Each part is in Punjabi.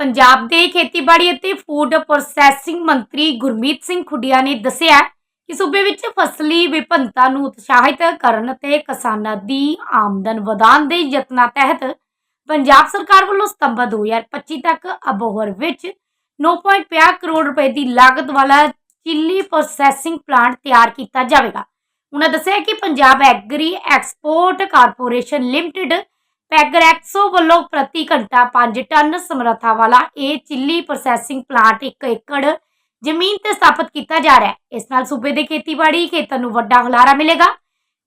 ਪੰਜਾਬ ਦੇ ਖੇਤੀਬਾੜੀ ਅਤੇ ਫੂਡ ਪ੍ਰੋਸੈਸਿੰਗ ਮੰਤਰੀ ਗੁਰਮੀਤ ਸਿੰਘ ਖੁੱਡੀਆ ਨੇ ਦੱਸਿਆ ਕਿ ਸੂਬੇ ਵਿੱਚ ਫਸਲੀ ਵਿਭਿੰਨਤਾ ਨੂੰ ਉਤਸ਼ਾਹਿਤ ਕਰਨ ਅਤੇ ਕਿਸਾਨਾਂ ਦੀ ਆਮਦਨ ਵਧਾਉਣ ਦੇ ਯਤਨਾਂ ਤਹਿਤ ਪੰਜਾਬ ਸਰਕਾਰ ਵੱਲੋਂ ਸਤੰਬਰ 2025 ਤੱਕ ਅਬੋਹਰ ਵਿੱਚ 9.50 ਕਰੋੜ ਰੁਪਏ ਦੀ ਲਾਗਤ ਵਾਲਾ ਚਿੱਲੀ ਪ੍ਰੋਸੈਸਿੰਗ ਪਲਾਂਟ ਤਿਆਰ ਕੀਤਾ ਜਾਵੇਗਾ। ਉਹਨਾਂ ਦੱਸਿਆ ਕਿ Punjab agri export corporation limited Pagrexco ਵੱਲੋਂ ਪ੍ਰਤੀ ਘੰਟਾ 5 ਟਨ ਸਮਰੱਥਾ ਵਾਲਾ ਇਹ ਚਿੱਲੀ ਪ੍ਰੋਸੈਸਿੰਗ ਪਲਾਂਟ 1 ਏਕੜ ਜ਼ਮੀਨ ਤੇ ਸਥਾਪਿਤ ਕੀਤਾ ਜਾ ਰਿਹਾ ਹੈ। ਇਸ ਨਾਲ ਸੂਬੇ ਦੇ ਖੇਤੀਬਾੜੀ ਖੇਤਰ ਨੂੰ ਵੱਡਾ ਹੁਲਾਰਾ ਮਿਲੇਗਾ।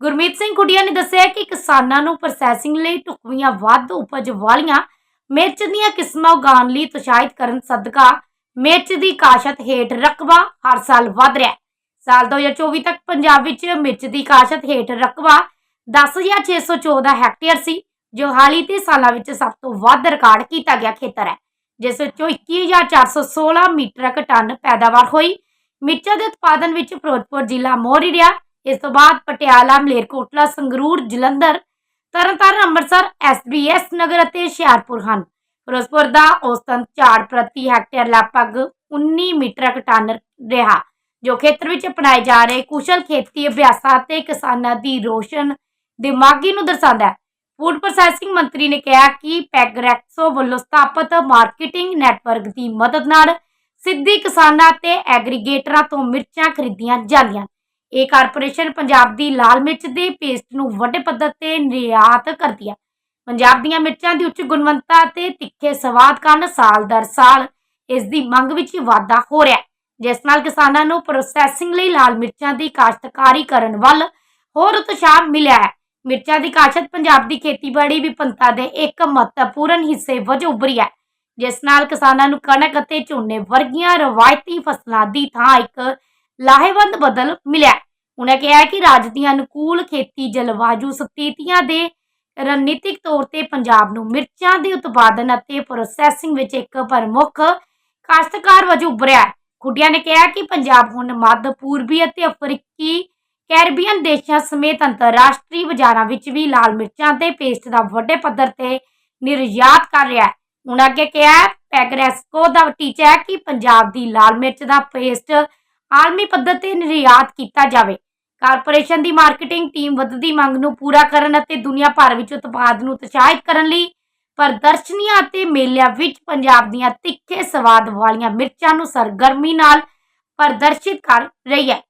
ਗੁਰਮੀਤ ਸਿੰਘ ਖੁੱਡੀਆ ਨੇ ਦੱਸਿਆ ਕਿ ਕਿਸਾਨਾਂ ਨੂੰ ਪ੍ਰੋਸੈਸਿੰਗ ਲਈ ਢੁਕਵੀਆਂ ਵੱਧ ਉਪਜ ਵਾਲੀਆਂ ਮਿਰਚ ਦੀਆਂ ਕਿਸਮਾਂ ਉਗਾਉਣ ਲਈ ਉਤਸ਼ਾਹਿਤ ਕਰਨ ਸਦਕਾ ਮਿਰਚ ਦੀ ਕਾਸ਼ਤ ਹੇਠ ਰਕਬਾ ਹਰ ਸਾਲ ਵਧ ਰਿਹਾ ਹੈ। ਸਾਲ 2024 ਤੱਕ ਪੰਜਾਬ ਵਿੱਚ ਮਿਰਚ ਦੀ ਕਾਸ਼ਤ ਹੇਠ ਰਕਬਾ 10614 ਹੈਕਟੇਅਰ ਸੀ। ਜੋ ਹਾਲੀ ਦੇ ਸਾਲਾਂ ਵਿੱਚ ਸਭ ਤੋਂ ਵੱਧ ਰਿਕਾਰਡ ਕੀਤਾ ਗਿਆ ਖੇਤਰ ਹੈ, ਜਿਸ ਵਿੱਚੋਂ 21416 ਮੀਟਰਕ ਟਨ ਪੈਦਾਵਾਰ ਹੋਈ। ਮਿਰਚਾਂ ਦੇ ਉਤਪਾਦਨ ਵਿੱਚ ਫਿਰੋਜ਼ਪੁਰ ਜ਼ਿਲ੍ਹਾ ਮੋਹਰੀ ਰਿਹਾ। ਇਸ ਤੋਂ ਬਾਅਦ ਪਟਿਆਲਾ, ਮਲੇਰਕੋਟਲਾ, ਸੰਗਰੂਰ, ਜਲੰਧਰ, ਤਰਨਤਾਰਨ, ਅੰਮ੍ਰਿਤਸਰ ਐਸਬੀਐਸ ਨਗਰ ਅਤੇ ਹੁਸ਼ਿਆਰਪੁਰ ਹਨ। ਫਿਰੋਜ਼ਪੁਰ ਦਾ ਔਸਤਨ ਝਾੜ ਪ੍ਰਤੀ ਹੈਕਟੇਅਰ ਲਗਭਗ 19 ਮੀਟਰਕ ਟਨ ਰਿਹਾ, ਜੋ ਖੇਤਰ ਵਿੱਚ ਅਪਣਾਏ ਜਾ ਰਹੇ ਕੁਸ਼ਲ ਖੇਤੀ ਅਭਿਆਸਾਂ ਅਤੇ ਕਿਸਾਨਾਂ ਦੀ ਰੋਸ਼ਨ ਦਿਮਾਗੀ ਨੂੰ ਦਰਸਾਉਂਦਾ ਹੈ। ਫੂਡ ਪ੍ਰੋਸੈਸਿੰਗ ਮੰਤਰੀ ਨੇ ਕਿਹਾ ਕਿ ਪੈਗਰੈਕਸੋ ਵੱਲੋਂ ਸਥਾਪਿਤ ਮਾਰਕੀਟਿੰਗ ਨੈਟਵਰਕ ਦੀ ਮਦਦ ਨਾਲ ਸਿੱਧੀ ਕਿਸਾਨਾਂ ਤੇ ਐਗਰੀਗੇਟਰਾਂ ਤੋਂ ਮਿਰਚਾਂ ਖਰੀਦੀਆਂ ਜਾਂਦੀਆਂ। ਇਹ ਕਾਰਪੋਰੇਸ਼ਨ ਪੰਜਾਬ ਦੀ ਲਾਲ ਮਿਰਚ ਦੇ ਪੇਸਟ ਨੂੰ ਵੱਡੇ ਪੱਧਰ ਤੇ ਨਿਰਯਾਤ ਕਰਦੀ ਹੈ। ਪੰਜਾਬ ਦੀਆਂ ਮਿਰਚਾਂ ਦੀ ਉੱਚ ਗੁਣਵੱਤਾ ਤੇ ਤਿੱਖੇ ਸਵਾਦ ਕਾਰਨ ਸਾਲ ਦਰ ਸਾਲ ਇਸ ਦੀ ਮੰਗ ਵਿੱਚ ਵਾਧਾ ਹੋ ਰਿਹਾ ਹੈ। ਜਿਸ ਨਾਲ ਕਿਸਾਨਾਂ ਨੂੰ ਪ੍ਰੋਸੈਸਿੰਗ ਲਈ ਲਾਲ ਮਿਰਚਾਂ ਦੀ ਕਾਸ਼ਤਕਾਰੀ ਕਰਨ ਵੱਲ ਹੋਰ ਉਤਸ਼ਾਹ ਮਿਲਿਆ ਹੈ। ਮਿਰਚਾਂ ਦੀ ਕਾਸ਼ਤ ਪੰਜਾਬ ਦੀ ਖੇਤੀਬਾੜੀ ਵਿਭਿੰਨਤਾ ਦੇ ਇੱਕ ਮਹੱਤਵਪੂਰਨ ਹਿੱਸੇ ਵਜੋਂ ਉੱਭਰੀ ਹੈ। ਜਿਸ ਨਾਲ ਕਿਸਾਨਾਂ ਨੂੰ ਕਣਕ ਅਤੇ ਝੋਨੇ ਵਰਗੀਆਂ ਰਵਾਇਤੀ ਫਸਲਾਂ ਦੀ ਥਾਂ ਇੱਕ ਲਾਹੇਵੰਦ ਬਦਲ ਮਿਲਿਆ ਉਹਨਾਂ ਕਿਹਾ ਕਿ ਰਾਜ ਦੀਆਂ ਅਨੁਕੂਲ ਖੇਤੀ ਜਲਵਾਯੂ ਸਥਿਤੀਆਂ ਦੇ ਰਣਨੀਤਿਕ ਤੌਰ ਤੇ ਪੰਜਾਬ ਨੂੰ ਮਿਰਚਾਂ ਦੇ ਉਤਪਾਦਨ ਅਤੇ ਪ੍ਰੋਸੈਸਿੰਗ ਵਿੱਚ ਇੱਕ ਪ੍ਰਮੁੱਖ ਕਾਸ਼ਤਕਾਰ ਵਜੋਂ ਉੱਭਰਿਆ ਹੈ। ਖੁੱਡੀਆਂ ਨੇ ਕਿਹਾ ਕਿ ਪੰਜਾਬ ਹੁਣ ਮੱਧ, ਪੂਰਬੀ ਅਤੇ ਅਫਰੀਕੀ ਕੈਰੀਬੀਅਨ ਦੇਸ਼ਾਂ ਸਮੇਤ ਅੰਤਰਰਾਸ਼ਟਰੀ ਬਾਜ਼ਾਰਾਂ ਵਿੱਚ ਵੀ ਲਾਲ ਮਿਰਚਾਂ ਤੇ ਪੇਸਟ ਦਾ ਵੱਡੇ ਪੱਧਰ ਤੇ ਨਿਰਯਾਤ ਕਰ ਰਿਹਾ ਹੈ। ਉਹਨਾਂ ਅੱਗੇ ਕਿਹਾ ਹੈ, ਪੈਗਰੈਸਕੋ ਦਾ ਟੀਚਾ ਹੈ ਕਿ ਪੰਜਾਬ ਦੀ ਲਾਲ ਮਿਰਚ ਦਾ ਪੇਸਟ ਆਲਮੀ ਪੱਧਰ ਤੇ ਨਿਰਯਾਤ ਕੀਤਾ ਜਾਵੇ। ਕਾਰਪੋਰੇਸ਼ਨ ਦੀ ਮਾਰਕੀਟਿੰਗ ਟੀਮ ਵੱਧਦੀ ਮੰਗ ਨੂੰ ਪੂਰਾ ਕਰਨ ਅਤੇ ਦੁਨੀਆ ਭਰ ਵਿੱਚ ਉਤਪਾਦ ਨੂੰ ਉਤਸ਼ਾਹਿਤ ਕਰਨ ਲਈ ਪ੍ਰਦਰਸ਼ਨੀਆਂ ਅਤੇ ਮੇਲਿਆਂ ਵਿੱਚ ਪੰਜਾਬ ਦੀਆਂ ਤਿੱਖੇ ਸਵਾਦ ਵਾਲੀਆਂ ਮਿਰਚਾਂ ਨੂੰ ਸਰਗਰਮੀ ਨਾਲ ਪ੍ਰਦਰਸ਼ਿਤ ਕਰ ਰਹੀ ਹੈ।